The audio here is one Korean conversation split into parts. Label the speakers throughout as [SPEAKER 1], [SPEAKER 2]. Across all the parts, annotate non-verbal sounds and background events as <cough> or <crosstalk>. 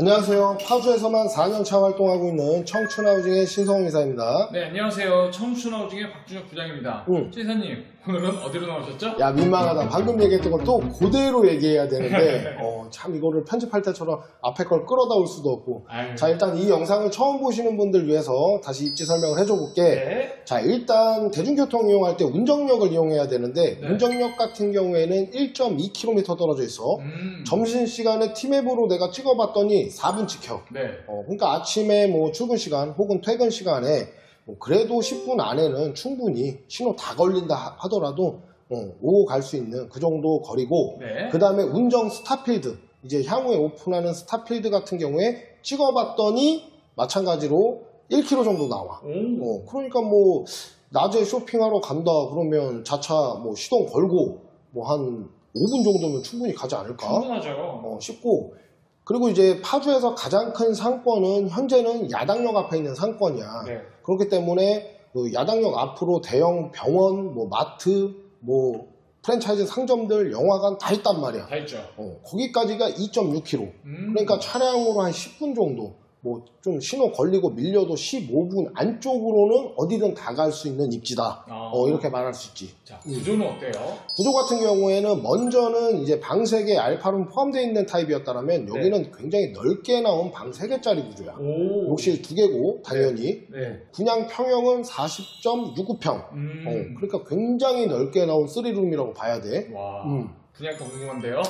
[SPEAKER 1] 안녕하세요. 파주에서만 4년차 활동하고 있는 청춘하우징의 신성훈 이사입니다.
[SPEAKER 2] 네, 안녕하세요. 청춘하우징의 박준혁 부장입니다.
[SPEAKER 1] 응.
[SPEAKER 2] 최 이사님, 오늘은 어디로 나오셨죠?
[SPEAKER 1] 야 민망하다. 방금 얘기했던 걸 또 그대로 얘기해야 되는데 어, 참 이거를 편집할 때처럼 앞에 걸 끌어다 올 수도 없고
[SPEAKER 2] 아유.
[SPEAKER 1] 자 일단 이 영상을 처음 보시는 분들 위해서 다시 입지 설명을 해줘 볼게.
[SPEAKER 2] 네.
[SPEAKER 1] 자 일단 대중교통 이용할 때 운정역을 이용해야 되는데
[SPEAKER 2] 네.
[SPEAKER 1] 운정역 같은 경우에는 1.2km 떨어져 있어.
[SPEAKER 2] 음.
[SPEAKER 1] 점심시간에 티맵으로 내가 찍어봤더니 4분 찍혀.
[SPEAKER 2] 네.
[SPEAKER 1] 어, 그러니까 아침에 뭐 출근 시간 혹은 퇴근 시간에 뭐 그래도 10분 안에는 충분히 신호 다 걸린다 하- 하더라도 어, 오고 갈 수 있는 그 정도 거리고
[SPEAKER 2] 네.
[SPEAKER 1] 그 다음에 운정 스타필드 이제 향후에 오픈하는 스타필드 같은 경우에 찍어봤더니 마찬가지로 1km 정도 나와.
[SPEAKER 2] 오.
[SPEAKER 1] 어, 그러니까 뭐 낮에 쇼핑하러 간다 그러면 자차 뭐 시동 걸고 뭐 한 5분 정도면 충분히 가지 않을까?
[SPEAKER 2] 충분하죠.
[SPEAKER 1] 어, 쉽고 그리고 이제 파주에서 가장 큰 상권은 현재는 야당역 앞에 있는 상권이야.
[SPEAKER 2] 네.
[SPEAKER 1] 그렇기 때문에 그 야당역 앞으로 대형 병원, 뭐 마트, 뭐 프랜차이즈 상점들, 영화관 다 있단 말이야.
[SPEAKER 2] 다 있죠.
[SPEAKER 1] 어, 거기까지가 2.6km.
[SPEAKER 2] 음.
[SPEAKER 1] 그러니까 차량으로 한 10분 정도. 뭐 좀 신호 걸리고 밀려도 15분 안쪽으로는 어디든 다 갈 수 있는 입지다.
[SPEAKER 2] 아.
[SPEAKER 1] 어, 이렇게 말할 수 있지.
[SPEAKER 2] 자, 구조는 어때요?
[SPEAKER 1] 구조 같은 경우에는 먼저는 이제 방 3개 알파룸 포함되어 있는 타입이었다면 여기는 굉장히 넓게 나온 방 3개짜리 구조야.
[SPEAKER 2] 오.
[SPEAKER 1] 욕실 2개고 당연히
[SPEAKER 2] 네.
[SPEAKER 1] 분양 평형은 40.69평.
[SPEAKER 2] 음.
[SPEAKER 1] 어, 그러니까 굉장히 넓게 나온 3룸이라고 봐야 돼.
[SPEAKER 2] 와.
[SPEAKER 1] 음.
[SPEAKER 2] 분양가 궁금한데요?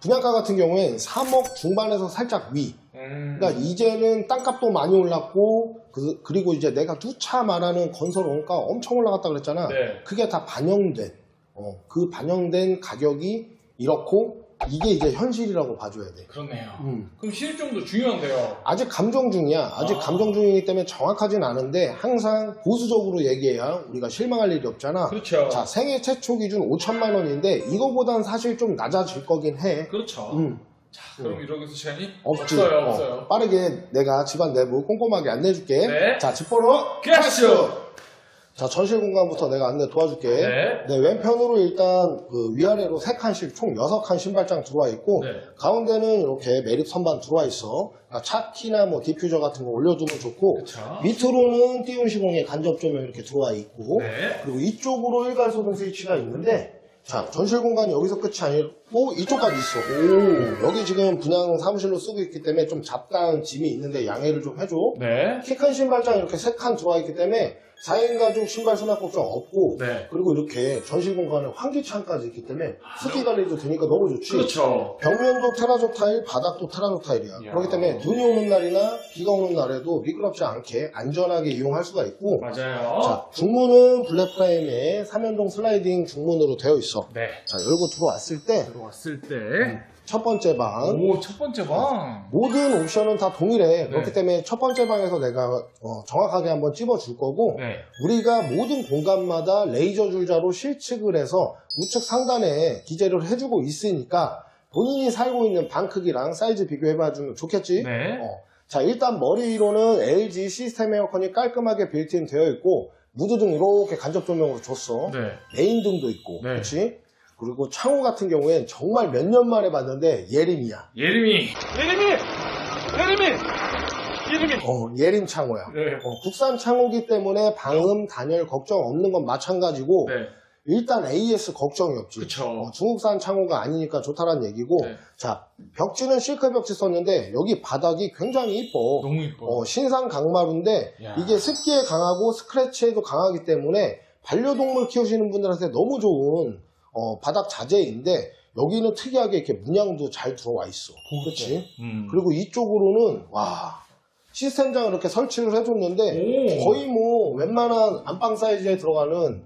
[SPEAKER 1] 분양가 같은 경우엔 3억 중반에서 살짝 위.
[SPEAKER 2] 음.
[SPEAKER 1] 그러니까 이제는 땅값도 많이 올랐고 그, 리고 이제 내가 누차 말하는 건설 원가 엄청 올라갔다 그랬잖아.
[SPEAKER 2] 네.
[SPEAKER 1] 그게 다 반영된 어, 그 반영된 가격이 이렇고 이게 이제 현실이라고 봐줘야 돼.
[SPEAKER 2] 그렇네요.
[SPEAKER 1] 음.
[SPEAKER 2] 그럼 실종도 중요한데요.
[SPEAKER 1] 아직 감정 중이야. 아직
[SPEAKER 2] 아.
[SPEAKER 1] 감정 중이기 때문에 정확하진 않은데 항상 보수적으로 얘기해야 우리가 실망할 일이 없잖아.
[SPEAKER 2] 그렇죠.
[SPEAKER 1] 자 생애 최초 기준 5천만 원인데 이거보단 사실 좀 낮아질 거긴 해.
[SPEAKER 2] 그렇죠.
[SPEAKER 1] 음,
[SPEAKER 2] 자, 그럼 이러고 있을 시간이
[SPEAKER 1] 없지.
[SPEAKER 2] 없어요,
[SPEAKER 1] 어,
[SPEAKER 2] 없어요.
[SPEAKER 1] 빠르게 내가 집안 내부 꼼꼼하게 안내해줄게.
[SPEAKER 2] 네.
[SPEAKER 1] 자 집 보러
[SPEAKER 2] 가시죠.
[SPEAKER 1] 자 전실 공간부터 내가 안내 도와줄게.
[SPEAKER 2] 네.
[SPEAKER 1] 네, 왼편으로 일단 그 위아래로 3칸씩 총 6칸 신발장 들어와 있고
[SPEAKER 2] 네.
[SPEAKER 1] 가운데는 이렇게 매립 선반 들어와 있어. 그러니까 차 키나 뭐 디퓨저 같은 거 올려두면 좋고
[SPEAKER 2] 그렇죠.
[SPEAKER 1] 밑으로는 띄운 시공의 간접 조명 이렇게 들어와 있고
[SPEAKER 2] 네.
[SPEAKER 1] 그리고 이쪽으로 일괄 소등 스위치가 있는데 자 전실 공간이 여기서 끝이 아니고 이쪽까지 있어. 오, 여기 지금 분양 사무실로 쓰고 있기 때문에 좀 잡다한 짐이 있는데 양해를 좀 해줘.
[SPEAKER 2] 네.
[SPEAKER 1] 키 큰 신발장 이렇게 세 칸 들어와 있기 때문에 4인 가족 신발 수납 걱정 없고
[SPEAKER 2] 네.
[SPEAKER 1] 그리고 이렇게 전실 공간에 환기창까지 있기 때문에 습기 관리도 되니까 너무 좋지.
[SPEAKER 2] 그렇죠.
[SPEAKER 1] 벽면도 테라조 타일, 바닥도 테라조 타일이야.
[SPEAKER 2] 이야.
[SPEAKER 1] 그렇기 때문에 눈이 오는 날이나 비가 오는 날에도 미끄럽지 않게 안전하게 이용할 수가 있고
[SPEAKER 2] 맞아요.
[SPEAKER 1] 자, 중문은 블랙 프레임에 3연동 슬라이딩 중문으로 되어 있어.
[SPEAKER 2] 네.
[SPEAKER 1] 자, 열고 들어왔을 때
[SPEAKER 2] 들어왔을 때.
[SPEAKER 1] 첫 번째 방
[SPEAKER 2] 오, 첫 번째 방.
[SPEAKER 1] 모든 옵션은 다 동일해.
[SPEAKER 2] 네.
[SPEAKER 1] 그렇기 때문에 첫 번째 방에서 내가 어, 정확하게 한번 찝어 줄 거고
[SPEAKER 2] 네.
[SPEAKER 1] 우리가 모든 공간마다 레이저 줄자로 실측을 해서 우측 상단에 기재를 해주고 있으니까 본인이 살고 있는 방 크기랑 사이즈 비교해 봐주면 좋겠지?
[SPEAKER 2] 네.
[SPEAKER 1] 어. 자, 일단 머리 위로는 LG 시스템 에어컨이 깔끔하게 빌트인 되어 있고 무드등 이렇게 간접 조명으로 줬어.
[SPEAKER 2] 네.
[SPEAKER 1] 메인 등도 있고,
[SPEAKER 2] 네.
[SPEAKER 1] 그렇지? 그리고 창호 같은 경우엔 정말 몇 년 만에 봤는데 예림이야.
[SPEAKER 2] 예림이. 예림이! 예림이! 예림이!
[SPEAKER 1] 어, 예림 창호야.
[SPEAKER 2] 네.
[SPEAKER 1] 어, 국산 창호기 때문에 방음, 단열 걱정 없는 건 마찬가지고
[SPEAKER 2] 네.
[SPEAKER 1] 일단 AS 걱정이 없지.
[SPEAKER 2] 그쵸.
[SPEAKER 1] 어, 중국산 창호가 아니니까 좋다는 얘기고
[SPEAKER 2] 네.
[SPEAKER 1] 자 벽지는 실크 벽지 썼는데 여기 바닥이 굉장히 이뻐.
[SPEAKER 2] 너무 이뻐.
[SPEAKER 1] 어, 신상 강마루인데
[SPEAKER 2] 야.
[SPEAKER 1] 이게 습기에 강하고 스크래치에도 강하기 때문에 반려동물 키우시는 분들한테 너무 좋은 어, 바닥 자재인데 여기는 특이하게 이렇게 문양도 잘 들어와 있어. 그렇지?
[SPEAKER 2] 음.
[SPEAKER 1] 그리고 이쪽으로는 와 시스템장을 이렇게 설치를 해줬는데
[SPEAKER 2] 오.
[SPEAKER 1] 거의 뭐 웬만한 안방 사이즈에 들어가는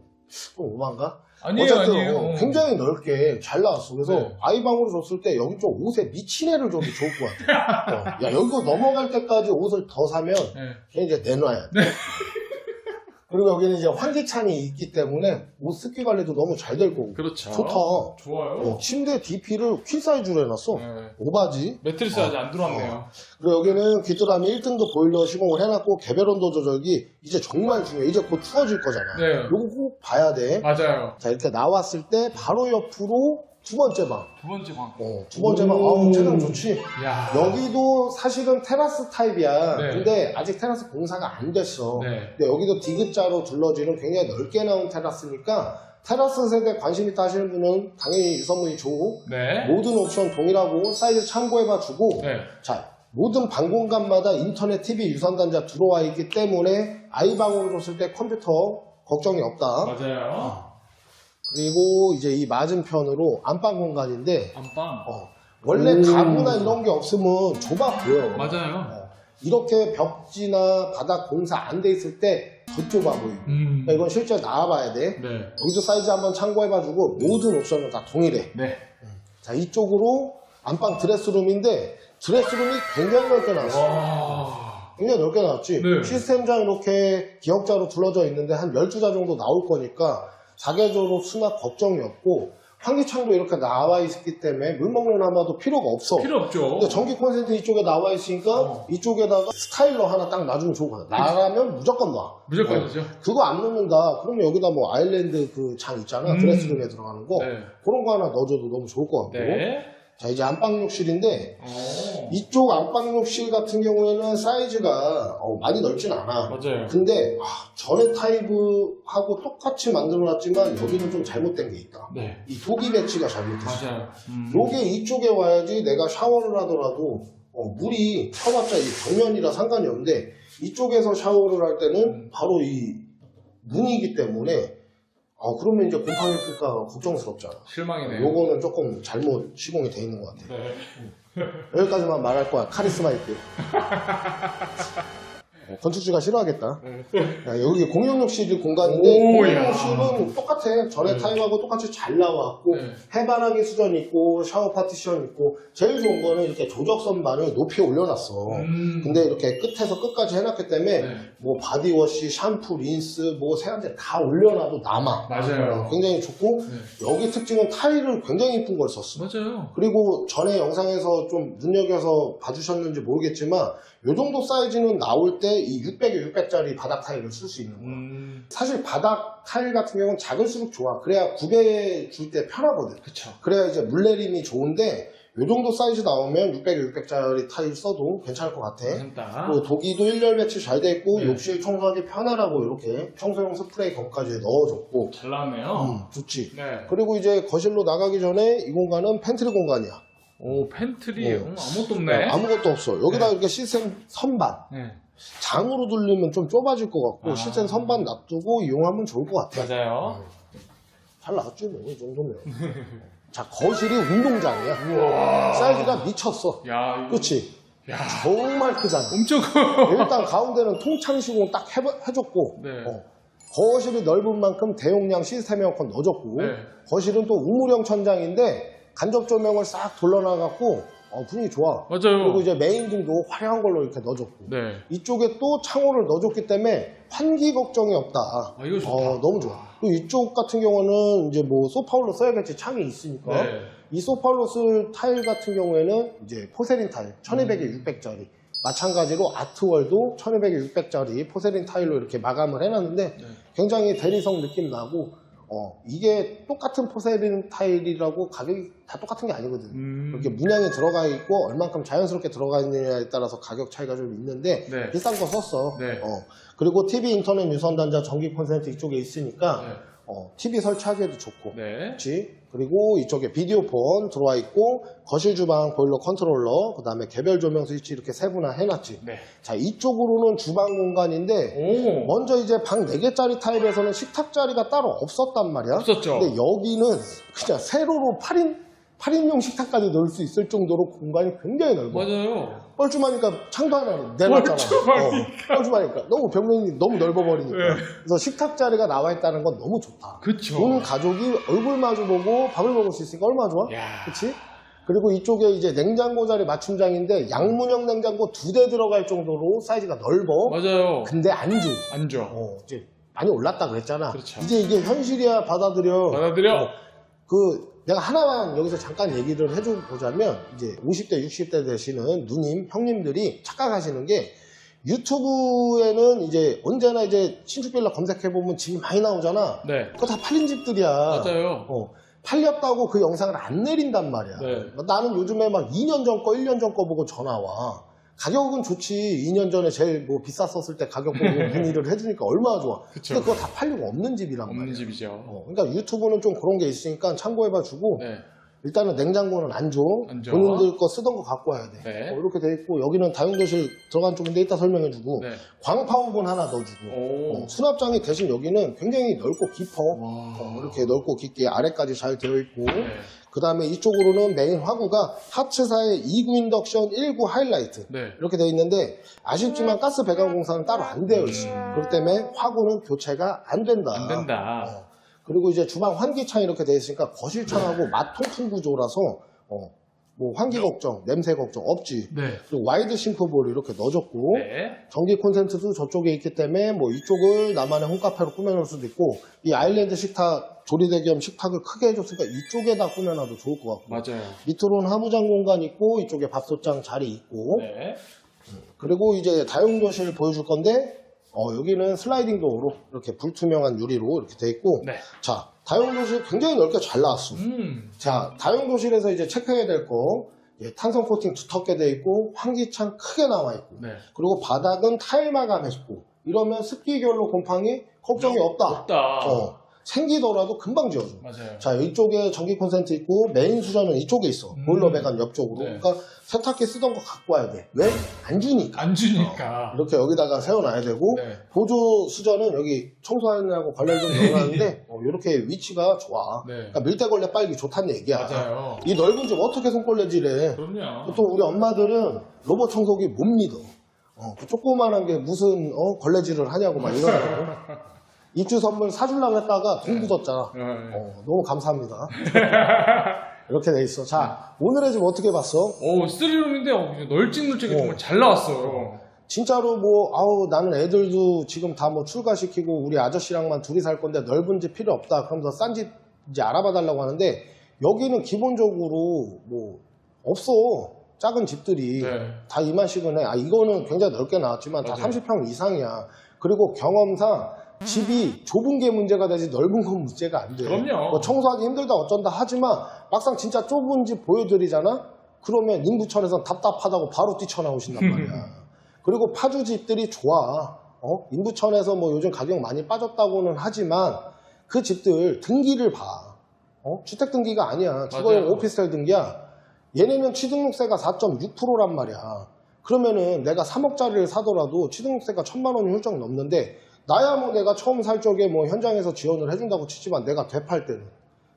[SPEAKER 1] 좀 오만가?
[SPEAKER 2] 아니에요,
[SPEAKER 1] 어쨌든
[SPEAKER 2] 아니에요.
[SPEAKER 1] 어, 굉장히 넓게 잘 나왔어. 그래서
[SPEAKER 2] 네.
[SPEAKER 1] 아이방으로 줬을 때 여기 좀 옷에 미친 애를 줘도 좋을 것 같아. <laughs> 어, 야 여기서 넘어갈 때까지 옷을 더 사면
[SPEAKER 2] 네.
[SPEAKER 1] 걔 이제 내놔야 돼. 그리고 여기는 이제 환기창이 있기 때문에 옷 습기 관리도 너무 잘 될 거고.
[SPEAKER 2] 그렇죠.
[SPEAKER 1] 좋다.
[SPEAKER 2] 좋아요.
[SPEAKER 1] 어, 침대 DP를 퀸 사이즈로 해놨어.
[SPEAKER 2] 네.
[SPEAKER 1] 오바지.
[SPEAKER 2] 매트리스 아직 안 들어왔네요.
[SPEAKER 1] 그리고 여기는 귀뚜라미 1등급 보일러 시공을 해놨고 개별 온도 조절기 이제 정말 중요해. 이제 곧 추워질 거잖아.
[SPEAKER 2] 네.
[SPEAKER 1] 요거 꼭 봐야 돼.
[SPEAKER 2] 맞아요.
[SPEAKER 1] 자 이렇게 나왔을 때 바로 옆으로 두 번째 방.
[SPEAKER 2] 두 번째 방.
[SPEAKER 1] 어, 두 번째 방. 아우, 체감 좋지.
[SPEAKER 2] 야.
[SPEAKER 1] 여기도 사실은 테라스 타입이야.
[SPEAKER 2] 네.
[SPEAKER 1] 근데 아직 테라스 공사가 안 됐어.
[SPEAKER 2] 네.
[SPEAKER 1] 근데 여기도 디귿자로 둘러지는 굉장히 넓게 나온 테라스니까 테라스 세대 관심 있다 하시는 분은 당연히 유선문이 좋고
[SPEAKER 2] 네.
[SPEAKER 1] 모든 옵션 동일하고 사이즈 참고해봐 주고
[SPEAKER 2] 네.
[SPEAKER 1] 자 모든 방 공간마다 인터넷 TV 유선 단자 들어와 있기 때문에 아이방으로 줬을 때 컴퓨터 걱정이 없다.
[SPEAKER 2] 맞아요.
[SPEAKER 1] 그리고 이제 이 맞은편으로 안방 공간인데
[SPEAKER 2] 안방.
[SPEAKER 1] 어, 원래
[SPEAKER 2] 오.
[SPEAKER 1] 가구나 이런 게 없으면 좁아 보여.
[SPEAKER 2] 맞아요.
[SPEAKER 1] 어, 이렇게 벽지나 바닥 공사 안 돼 있을 때 더 좁아 보이고.
[SPEAKER 2] 음.
[SPEAKER 1] 그러니까 이건 실제 나와봐야 돼.
[SPEAKER 2] 네.
[SPEAKER 1] 여기도 사이즈 한번 참고해봐주고 모든 옵션은 다 동일해.
[SPEAKER 2] 네.
[SPEAKER 1] 자 이쪽으로 안방 드레스룸인데 드레스룸이 굉장히 넓게 나왔어.
[SPEAKER 2] 와.
[SPEAKER 1] 굉장히 넓게 나왔지.
[SPEAKER 2] 네.
[SPEAKER 1] 시스템장 이렇게 기역자로 둘러져 있는데 한 12자 정도 나올 거니까 사계절로 수납 걱정이 없고 환기창도 이렇게 나와 있기 때문에 물 먹는 하마도 필요가 없어.
[SPEAKER 2] 필요 없죠.
[SPEAKER 1] 근데 전기 콘센트 이쪽에 나와 있으니까
[SPEAKER 2] 어.
[SPEAKER 1] 이쪽에다가 스타일러 하나 딱 놔주면 좋을 거야. 나라면 무조건 놔.
[SPEAKER 2] 무조건
[SPEAKER 1] 어.
[SPEAKER 2] 이죠.
[SPEAKER 1] 그거 안 넣는다. 그러면 여기다 뭐 아일랜드 그 장 있잖아.
[SPEAKER 2] 음.
[SPEAKER 1] 드레스룸에 들어가는 거.
[SPEAKER 2] 네.
[SPEAKER 1] 그런 거 하나 넣어줘도 너무 좋을 것 같고.
[SPEAKER 2] 네.
[SPEAKER 1] 자, 이제 안방욕실인데
[SPEAKER 2] 오.
[SPEAKER 1] 이쪽 안방욕실 같은 경우에는 사이즈가 어, 많이 넓진 않아.
[SPEAKER 2] 맞아요.
[SPEAKER 1] 근데 아, 전에 타입하고 똑같이 만들어놨지만 여기는 좀 잘못된 게 있다.
[SPEAKER 2] 네.
[SPEAKER 1] 이 도기 배치가 잘못됐어.
[SPEAKER 2] 맞아요. 음.
[SPEAKER 1] 요게 이쪽에 와야지 내가 샤워를 하더라도 어, 물이 펴봤자 이 벽면이라 상관이 없는데 이쪽에서 샤워를 할 때는
[SPEAKER 2] 음.
[SPEAKER 1] 바로 이 문이기 때문에 어, 그러면 이제 곰팡이 필까 걱정스럽잖아.
[SPEAKER 2] 실망이네요.
[SPEAKER 1] 요거는 조금 잘못 시공이 돼 있는 것 같아.
[SPEAKER 2] 네.
[SPEAKER 1] 여기까지만 말할 거야. 카리스마 있게. <laughs> 어, 건축주가 싫어하겠다. 야, 여기 공용욕실 공간인데
[SPEAKER 2] 오,
[SPEAKER 1] 공용욕실은 똑같아. 전에
[SPEAKER 2] 네.
[SPEAKER 1] 타입하고 똑같이 잘 나왔고
[SPEAKER 2] 네.
[SPEAKER 1] 해바라기 수전 있고 샤워 파티션 있고 제일 좋은 거는 이렇게 조적 선 반을 높이 올려놨어.
[SPEAKER 2] 음.
[SPEAKER 1] 근데 이렇게 끝에서 끝까지 해놨기 때문에
[SPEAKER 2] 네.
[SPEAKER 1] 뭐 바디워시, 샴푸, 린스, 뭐 세안제 다 올려놔도 남아.
[SPEAKER 2] 맞아요.
[SPEAKER 1] 굉장히 좋고
[SPEAKER 2] 네.
[SPEAKER 1] 여기 특징은 타일을 굉장히 이쁜 걸 썼어.
[SPEAKER 2] 맞아요.
[SPEAKER 1] 그리고 전에 영상에서 좀 눈여겨서 봐주셨는지 모르겠지만 요 정도 사이즈는 나올 때 이 600에 600짜리 바닥 타일을 쓸 수 있는 거야.
[SPEAKER 2] 음.
[SPEAKER 1] 사실 바닥 타일 같은 경우는 작을수록 좋아. 그래야 구배 줄 때 편하거든.
[SPEAKER 2] 그쵸.
[SPEAKER 1] 그래야 이제 물 내림이 좋은데 요 정도 사이즈 나오면 600에 600짜리 타일 써도 괜찮을 것 같아.
[SPEAKER 2] 괜찮다.
[SPEAKER 1] 그리고 독이도 일렬 배치 잘 돼 있고
[SPEAKER 2] 네.
[SPEAKER 1] 욕실 청소하기 편하라고 이렇게 청소용 스프레이 검까지 넣어줬고
[SPEAKER 2] 잘 나왔네요.
[SPEAKER 1] 음, 좋지.
[SPEAKER 2] 네.
[SPEAKER 1] 그리고 이제 거실로 나가기 전에 이 공간은 팬트리 공간이야.
[SPEAKER 2] 오, 팬트리.
[SPEAKER 1] 어.
[SPEAKER 2] 음, 아무것도 없네.
[SPEAKER 1] 아무것도 없어. 여기다
[SPEAKER 2] 네.
[SPEAKER 1] 이렇게 시스템 선반.
[SPEAKER 2] 네.
[SPEAKER 1] 장으로 돌리면 좀 좁아질 것 같고
[SPEAKER 2] 아.
[SPEAKER 1] 시스템 선반 놔두고 이용하면 좋을 것 같아.
[SPEAKER 2] 맞아요.
[SPEAKER 1] 잘 나왔지 뭐, 이 정도면. 자, 거실이 운동장이야.
[SPEAKER 2] 우와.
[SPEAKER 1] 사이즈가 미쳤어.
[SPEAKER 2] 야, 이거.
[SPEAKER 1] 그렇지?
[SPEAKER 2] 야.
[SPEAKER 1] 정말 크잖아.
[SPEAKER 2] 엄청 커.
[SPEAKER 1] 일단 가운데는 통창 시공 딱 해, 해줬고
[SPEAKER 2] 네.
[SPEAKER 1] 어, 거실이 넓은 만큼 대용량 시스템 에어컨 넣어줬고
[SPEAKER 2] 네.
[SPEAKER 1] 거실은 또 우물형 천장인데 간접 조명을 싹 돌려놔갖고 어, 분위기 좋아.
[SPEAKER 2] 맞아요.
[SPEAKER 1] 그리고 이제 메인 등도 화려한 걸로 이렇게 넣어줬고
[SPEAKER 2] 네.
[SPEAKER 1] 이쪽에 또 창호를 넣어줬기 때문에 환기 걱정이 없다.
[SPEAKER 2] 아, 이거 좋다.
[SPEAKER 1] 어, 너무 좋아. 그리고 이쪽 같은 경우는 이제 뭐 소파울로 써야겠지 창이 있으니까
[SPEAKER 2] 네.
[SPEAKER 1] 이 소파울로 쓸 타일 같은 경우에는 이제 포세린 타일 1200에
[SPEAKER 2] 음.
[SPEAKER 1] 600짜리 마찬가지로 아트월도 1200에 600짜리 포세린 타일로 이렇게 마감을 해놨는데
[SPEAKER 2] 네.
[SPEAKER 1] 굉장히 대리석 느낌 나고 어, 이게 똑같은 포세린 타일이라고 가격이 다 똑같은 게 아니거든.
[SPEAKER 2] 음.
[SPEAKER 1] 이렇게 문양이 들어가 있고 얼만큼 자연스럽게 들어가 있느냐에 따라서 가격 차이가 좀 있는데
[SPEAKER 2] 네.
[SPEAKER 1] 비싼 거 썼어.
[SPEAKER 2] 네.
[SPEAKER 1] 어. 그리고 TV 인터넷 유선 단자 전기 콘센트 이쪽에 있으니까
[SPEAKER 2] 네.
[SPEAKER 1] 어, TV 설치하기에도 좋고.
[SPEAKER 2] 네.
[SPEAKER 1] 그렇지? 그리고 이쪽에 비디오폰 들어와 있고 거실 주방 보일러 컨트롤러 그 다음에 개별 조명 스위치 이렇게 세분화 해놨지.
[SPEAKER 2] 네.
[SPEAKER 1] 자 이쪽으로는 주방 공간인데
[SPEAKER 2] 오.
[SPEAKER 1] 먼저 이제 방 4개짜리 타입에서는 식탁 자리가 따로 없었단 말이야.
[SPEAKER 2] 없었죠.
[SPEAKER 1] 근데 여기는 그냥 세로로 8인 8인용 식탁까지 넣을 수 있을 정도로 공간이 굉장히 넓어.
[SPEAKER 2] 맞아요.
[SPEAKER 1] 뻘쭘하니까 창도 하나 내놨잖아.
[SPEAKER 2] 뻘쭘하니까.
[SPEAKER 1] 어, 뻘쭘하니까. 너무 벽면이 너무 넓어버리니까.
[SPEAKER 2] 네.
[SPEAKER 1] 그래서 식탁 자리가 나와 있다는 건 너무 좋다.
[SPEAKER 2] 그쵸.
[SPEAKER 1] 온 가족이 얼굴 마주 보고 밥을 먹을 수 있으니까 얼마나 좋아?
[SPEAKER 2] 야.
[SPEAKER 1] 그치? 그리고 이쪽에 이제 냉장고 자리 맞춤장인데 양문형 냉장고 두 대 들어갈 정도로 사이즈가 넓어.
[SPEAKER 2] 맞아요.
[SPEAKER 1] 근데 안주.
[SPEAKER 2] 앉아.
[SPEAKER 1] 어, 이제 많이 올랐다 그랬잖아.
[SPEAKER 2] 그렇죠.
[SPEAKER 1] 이제 이게 현실이야 받아들여.
[SPEAKER 2] 받아들여.
[SPEAKER 1] 그 내가 하나만 여기서 잠깐 얘기를 해줘 보자면 이제 50대 60대 되시는 누님 형님들이 착각하시는 게 유튜브에는 이제 언제나 이제 신축 빌라 검색해 보면 집이 많이 나오잖아.
[SPEAKER 2] 네.
[SPEAKER 1] 그거 다 팔린 집들이야.
[SPEAKER 2] 맞아요.
[SPEAKER 1] 어, 팔렸다고 그 영상을 안 내린단 말이야.
[SPEAKER 2] 네.
[SPEAKER 1] 나는 요즘에 막 2년 전 거, 1년 전 거 보고 전화 와. 가격은 좋지. 2년 전에 제일 뭐 비쌌었을 때 가격 보고 <laughs> 문의를 해주니까 얼마나 좋아.
[SPEAKER 2] 그쵸.
[SPEAKER 1] 근데 그거 다 팔리고 없는 집이란
[SPEAKER 2] 없는
[SPEAKER 1] 말이야.
[SPEAKER 2] 집이죠.
[SPEAKER 1] 어, 그러니까 유튜브는 좀 그런 게 있으니까 참고해봐 주고
[SPEAKER 2] 네.
[SPEAKER 1] 일단은 냉장고는 안 줘.
[SPEAKER 2] 안 줘.
[SPEAKER 1] 본인들 거 쓰던 거 갖고 와야 돼.
[SPEAKER 2] 네.
[SPEAKER 1] 어, 이렇게 돼 있고 여기는 다용도실 들어간 쪽인데 이따 설명해주고
[SPEAKER 2] 네.
[SPEAKER 1] 광파오븐 하나 넣어주고
[SPEAKER 2] 오.
[SPEAKER 1] 어, 수납장이 대신 여기는 굉장히 넓고 깊어.
[SPEAKER 2] 와.
[SPEAKER 1] 어, 이렇게 넓고 깊게 아래까지 잘 되어 있고
[SPEAKER 2] 네.
[SPEAKER 1] 그 다음에 이쪽으로는 메인 화구가 하츠사의 2구 인덕션 1구 하이라이트
[SPEAKER 2] 네.
[SPEAKER 1] 이렇게 되어 있는데 아쉽지만 가스 배관 공사는 따로 안 되어 있어. 그렇기 때문에 화구는 교체가 안 된다.
[SPEAKER 2] 안 된다.
[SPEAKER 1] 어, 그리고 이제 주방 환기창 이렇게 되어 있으니까 거실창하고 마통풍 구조라서 어, 뭐 환기 걱정, 냄새 걱정 없지.
[SPEAKER 2] 네.
[SPEAKER 1] 그리고 와이드 싱크볼 이렇게 넣어줬고
[SPEAKER 2] 네.
[SPEAKER 1] 전기 콘센트도 저쪽에 있기 때문에 뭐 이쪽을 나만의 홈카페로 꾸며놓을 수도 있고 이 아일랜드 식탁 조리대 겸 식탁을 크게 해줬으니까 이쪽에다 꾸며놔도 좋을 것 같고
[SPEAKER 2] 맞아요.
[SPEAKER 1] 밑으로는 사무장 공간 있고 이쪽에 밥솥장 자리 있고
[SPEAKER 2] 네.
[SPEAKER 1] 그리고 이제 다용도실 보여줄 건데 어, 여기는 슬라이딩 도어로 이렇게 불투명한 유리로 이렇게 돼 있고
[SPEAKER 2] 네.
[SPEAKER 1] 자 다용도실 굉장히 넓게 잘 나왔어
[SPEAKER 2] 음.
[SPEAKER 1] 자 다용도실에서 이제 체크해야 될거 탄성 코팅 두텁게 돼 있고 환기창 크게 나와 있고
[SPEAKER 2] 네.
[SPEAKER 1] 그리고 바닥은 타일 마감해주고 이러면 습기 결로 곰팡이 걱정이 없다.
[SPEAKER 2] 없다.
[SPEAKER 1] 어, 생기더라도 금방 지워줘.
[SPEAKER 2] 맞아요.
[SPEAKER 1] 자 이쪽에 전기 콘센트 있고 메인 수전은 이쪽에 있어.
[SPEAKER 2] 음.
[SPEAKER 1] 보일러 배관 옆쪽으로.
[SPEAKER 2] 네.
[SPEAKER 1] 그러니까 세탁기 쓰던 거 갖고 와야 돼. 왜? 안 주니까.
[SPEAKER 2] 안 주니까.
[SPEAKER 1] 이렇게 여기다가 세워놔야 되고
[SPEAKER 2] 네.
[SPEAKER 1] 보조 수전은 여기 청소하느라고 걸레 좀 넣어놨는데 어, 이렇게 위치가 좋아.
[SPEAKER 2] 네.
[SPEAKER 1] 그러니까 밀대걸레 빨기 좋다는 얘기야.
[SPEAKER 2] 맞아요.
[SPEAKER 1] 이 넓은 집 어떻게 손걸레질해?
[SPEAKER 2] 그럼요.
[SPEAKER 1] 보통 우리 엄마들은 로봇 청소기 못 믿어. 어, 그 조그만한 게 무슨 어, 걸레질을 하냐고 막 이러고 <laughs> 입주 선물 사주려고 했다가 돈 굳었잖아.
[SPEAKER 2] 네.
[SPEAKER 1] 어, 너무 감사합니다. <laughs> 이렇게 돼 있어. 자, 오늘의 집 어떻게 봤어?
[SPEAKER 2] 오, 쓰리룸인데 어, 널찍널찍이
[SPEAKER 1] 어.
[SPEAKER 2] 정말 잘 나왔어요.
[SPEAKER 1] 진짜로 뭐, 아우, 나는 애들도 지금 다 뭐 출가시키고 우리 아저씨랑만 둘이 살 건데 넓은 집 필요 없다. 그러면서 싼 집 이제 알아봐 달라고 하는데 여기는 기본적으로 뭐, 없어. 작은 집들이.
[SPEAKER 2] 네.
[SPEAKER 1] 다 2만씩은 해. 아, 이거는 굉장히 넓게 나왔지만 다
[SPEAKER 2] 맞아요.
[SPEAKER 1] 30평 이상이야. 그리고 경험상 집이 좁은 게 문제가 되지 넓은 건 문제가 안 돼.
[SPEAKER 2] 그럼요.
[SPEAKER 1] 뭐 청소하기 힘들다 어쩐다 하지만 막상 진짜 좁은 집 보여드리잖아? 그러면 인부천에서 답답하다고 바로 뛰쳐나오신단 말이야. 그리고 파주 집들이 좋아. 어? 인부천에서 뭐 요즘 가격 많이 빠졌다고는 하지만 그 집들 등기를 봐. 어? 주택 등기가 아니야. 주거용. 오피스텔 등기야. 얘네는 취등록세가 4.6%란 말이야. 그러면은 내가 3억짜리를 사더라도 취등록세가 천만 원이 훌쩍 넘는데 나야 뭐 내가 처음 살 적에 뭐 현장에서 지원을 해준다고 치지만 내가 되팔 때는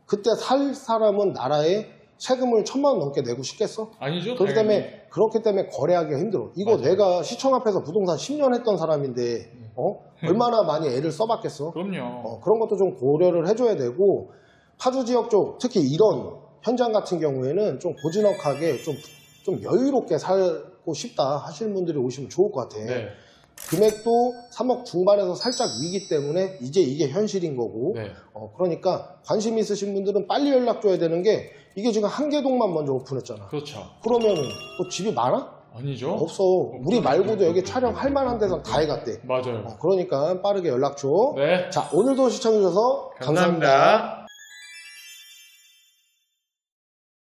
[SPEAKER 1] 그때 살 사람은 나라에 세금을 천만 원 넘게 내고 싶겠어?
[SPEAKER 2] 아니죠?
[SPEAKER 1] 그렇기
[SPEAKER 2] 당연히.
[SPEAKER 1] 때문에 그렇기 때문에 거래하기가 힘들어. 이거
[SPEAKER 2] 맞아요.
[SPEAKER 1] 내가 시청 앞에서 부동산 10년 했던 사람인데 어? 얼마나 많이 애를 써봤겠어?
[SPEAKER 2] 그럼요.
[SPEAKER 1] 어, 그런 것도 좀 고려를 해줘야 되고 파주 지역 쪽 특히 이런 현장 같은 경우에는 좀 고즈넉하게 좀, 좀 여유롭게 살고 싶다 하시는 분들이 오시면 좋을 것 같아.
[SPEAKER 2] 네.
[SPEAKER 1] 금액도 3억 중반에서 살짝 위기 때문에 이제 이게 현실인 거고
[SPEAKER 2] 네.
[SPEAKER 1] 어, 그러니까 관심 있으신 분들은 빨리 연락 줘야 되는 게 이게 지금 한 개동만 먼저 오픈했잖아.
[SPEAKER 2] 그렇죠.
[SPEAKER 1] 그러면 또 집이 많아?
[SPEAKER 2] 아니죠?
[SPEAKER 1] 없어. 우리 말고도 여기 촬영할 만한 데선 다 해갔대.
[SPEAKER 2] 맞아요.
[SPEAKER 1] 어, 그러니까 빠르게 연락 줘.
[SPEAKER 2] 네.
[SPEAKER 1] 자, 오늘도 시청해주셔서 감사합니다.
[SPEAKER 2] 감사합니다.